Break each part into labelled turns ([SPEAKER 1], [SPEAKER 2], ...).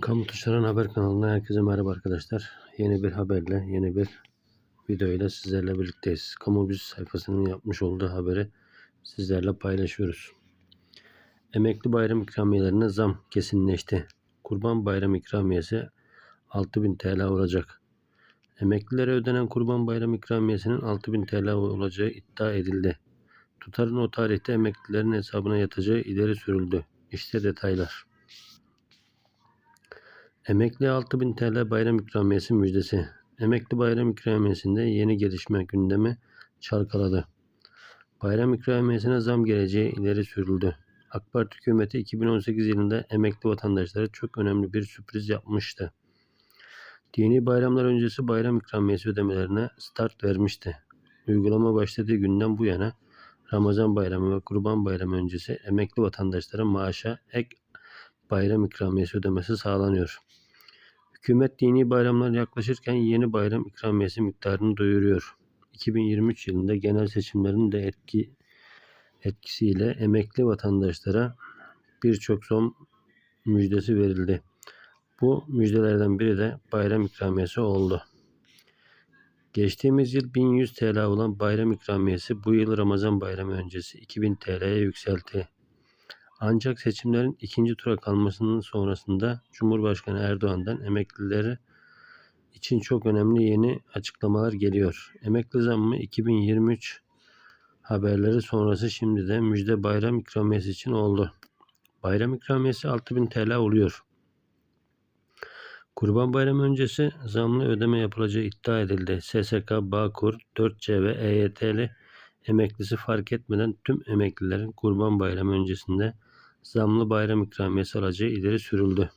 [SPEAKER 1] Kamu Tuşlaran Haber kanalına herkese merhaba arkadaşlar. Yeni bir haberle, yeni bir videoyla sizlerle birlikteyiz. Kamu Biz sayfasının yapmış olduğu haberi sizlerle paylaşıyoruz. Emekli bayram ikramiyelerine zam kesinleşti. Kurban bayram ikramiyesi 6000 TL olacak. Emeklilere ödenen kurban bayram ikramiyesinin 6000 TL olacağı iddia edildi. Tutarın o tarihte emeklilerin hesabına yatacağı ileri sürüldü. İşte detaylar. Emekli 6000 TL bayram ikramiyesi müjdesi. Emekli bayram ikramiyesinde yeni gelişme gündemi çalkaladı. Bayram ikramiyesine zam geleceği ileri sürüldü. AK Parti hükümeti 2018 yılında emekli vatandaşlara çok önemli bir sürpriz yapmıştı. Dini bayramlar öncesi bayram ikramiyesi ödemelerine start vermişti. Uygulama başladığı günden bu yana Ramazan bayramı ve Kurban bayramı öncesi emekli vatandaşlara maaşa ek bayram ikramiyesi ödemesi sağlanıyor. Hükümet dini bayramlar yaklaşırken yeni bayram ikramiyesi miktarını duyuruyor. 2023 yılında genel seçimlerin de etki etkisiyle emekli vatandaşlara birçok son müjdesi verildi. Bu müjdelerden biri de bayram ikramiyesi oldu. Geçtiğimiz yıl 1100 TL olan bayram ikramiyesi bu yıl Ramazan bayramı öncesi 2000 TL'ye yükseltti. Ancak seçimlerin ikinci tura kalmasının sonrasında Cumhurbaşkanı Erdoğan'dan emeklileri için çok önemli yeni açıklamalar geliyor. Emekli zammı 2023 haberleri sonrası şimdi de müjde bayram ikramiyesi için oldu. Bayram ikramiyesi 6000 TL oluyor. Kurban Bayramı öncesi zamlı ödeme yapılacağı iddia edildi. SSK, Bağkur, 4C ve EYT'li emeklisi fark etmeden tüm emeklilerin Kurban Bayramı öncesinde zamlı bayram ikramiyesi alacağı ileri sürüldü.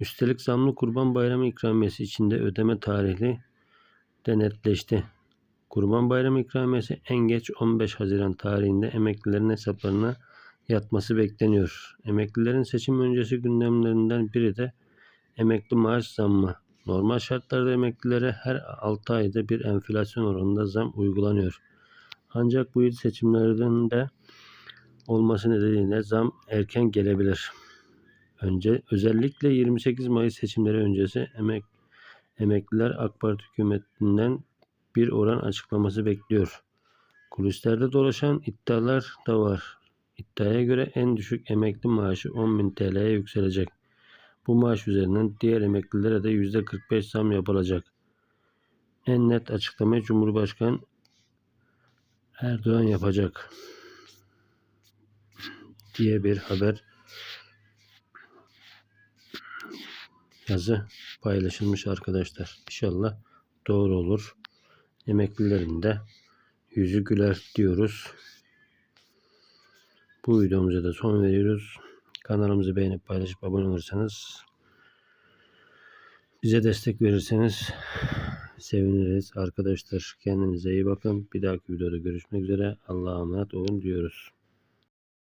[SPEAKER 1] Üstelik zamlı Kurban Bayramı ikramiyesi içinde ödeme tarihli de netleşti. Kurban Bayramı ikramiyesi en geç 15 Haziran tarihinde emeklilerin hesaplarına yatması bekleniyor. Emeklilerin seçim öncesi gündemlerinden biri de emekli maaş zammı. Normal şartlarda emeklilere her 6 ayda bir enflasyon oranında zam uygulanıyor. Ancak bu yıl seçimlerden de olması nedeniyle zam erken gelebilir. Önce özellikle 28 Mayıs seçimleri öncesi emek emekliler AK Parti hükümetinden bir oran açıklaması bekliyor. Kulislerde dolaşan iddialar da var. İddiaya göre en düşük emekli maaşı 10.000 TL'ye yükselecek. Bu maaş üzerinden diğer emeklilere de %45 zam yapılacak. En net açıklamayı Cumhurbaşkanı Erdoğan yapacak diye bir haber yazı paylaşılmış arkadaşlar. İnşallah doğru olur. Emeklilerin de yüzü güler diyoruz. Bu videomuza da son veriyoruz. Kanalımızı beğenip paylaşıp abone olursanız bize destek verirseniz seviniriz. Arkadaşlar kendinize iyi bakın. Bir dahaki videoda görüşmek üzere. Allah'a emanet olun diyoruz.